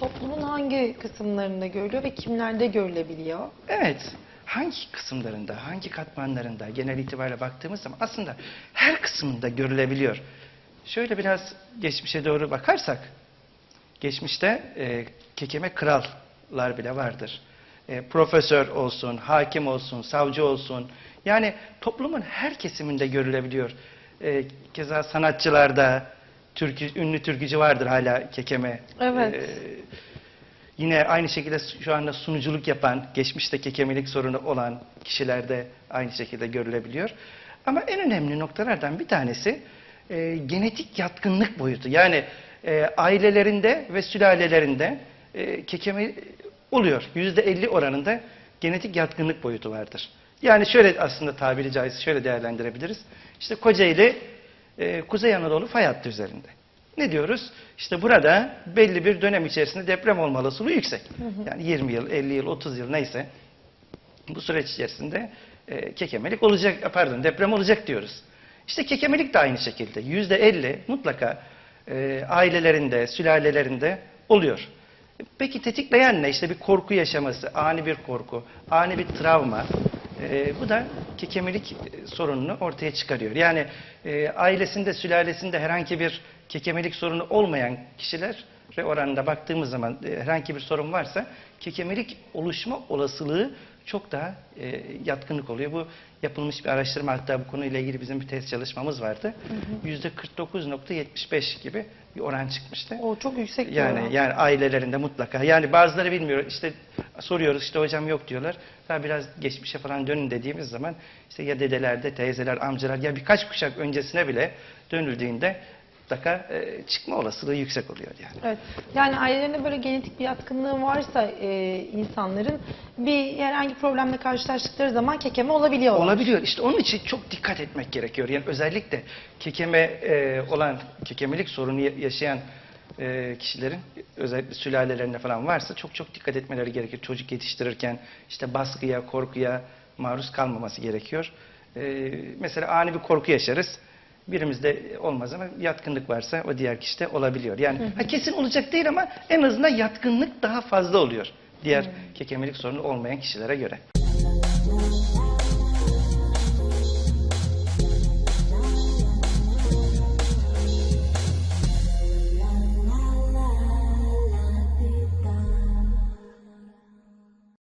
toplumun hangi kısımlarında görülüyor ve kimlerde görülebiliyor? Evet. Hangi kısımlarında, hangi katmanlarında genel itibariyle baktığımız zaman aslında her kısmında görülebiliyor. Şöyle biraz geçmişe doğru bakarsak, geçmişte e, kekeme krallar bile vardır. E, profesör olsun, hakim olsun, savcı olsun. Yani toplumun her kesiminde görülebiliyor. E, keza sanatçılarda, türkü, ünlü türkücü vardır hala kekeme. Evet. E, Yine aynı şekilde şu anda sunuculuk yapan, geçmişte kekemelik sorunu olan kişilerde aynı şekilde görülebiliyor. Ama en önemli noktalardan bir tanesi e, genetik yatkınlık boyutu. Yani e, ailelerinde ve sülalelerinde e, kekeme oluyor. Yüzde 50 oranında genetik yatkınlık boyutu vardır. Yani şöyle aslında tabiri caizse şöyle değerlendirebiliriz. İşte Kocaeli, e, Kuzey Anadolu fay hattı üzerinde. Ne diyoruz? İşte burada belli bir dönem içerisinde deprem olma olasılığı yüksek. Yani 20 yıl, 50 yıl, 30 yıl neyse bu süreç içerisinde e, kekemelik olacak, pardon deprem olacak diyoruz. İşte kekemelik de aynı şekilde yüzde 50 mutlaka e, ailelerinde, sülalelerinde oluyor. Peki tetikleyen ne? İşte bir korku yaşaması, ani bir korku, ani bir travma. E, bu da kekemelik e, sorununu ortaya çıkarıyor. Yani e, ailesinde, sülalesinde herhangi bir kekemelik sorunu olmayan kişilere oranında baktığımız zaman e, herhangi bir sorun varsa kekemelik oluşma olasılığı çok daha e, yatkınlık oluyor. Bu yapılmış bir araştırma hatta bu konuyla ilgili bizim bir test çalışmamız vardı. Yüzde 49.75 gibi bir oran çıkmıştı. O çok yüksek bir Yani oran. yani ailelerinde mutlaka. Yani bazıları bilmiyor. İşte soruyoruz işte hocam yok diyorlar. Daha biraz geçmişe falan dönün dediğimiz zaman işte ya dedelerde, teyzeler, amcalar ya birkaç kuşak öncesine bile dönüldüğünde mutlaka e, çıkma olasılığı yüksek oluyor yani. Evet. Yani ailelerinde böyle genetik bir yatkınlığı varsa e, insanların bir herhangi problemle karşılaştıkları zaman kekeme olabiliyorlar. Olabiliyor. İşte onun için çok dikkat etmek gerekiyor. Yani özellikle kekeme e, olan, kekemelik sorunu ya- yaşayan e, kişilerin özellikle sülalelerinde falan varsa çok çok dikkat etmeleri gerekir. Çocuk yetiştirirken işte baskıya, korkuya maruz kalmaması gerekiyor. E, mesela ani bir korku yaşarız. Birimizde olmaz ama yatkınlık varsa o diğer kişide olabiliyor. Yani ha, kesin olacak değil ama en azından yatkınlık daha fazla oluyor. Diğer kekemelik sorunu olmayan kişilere göre.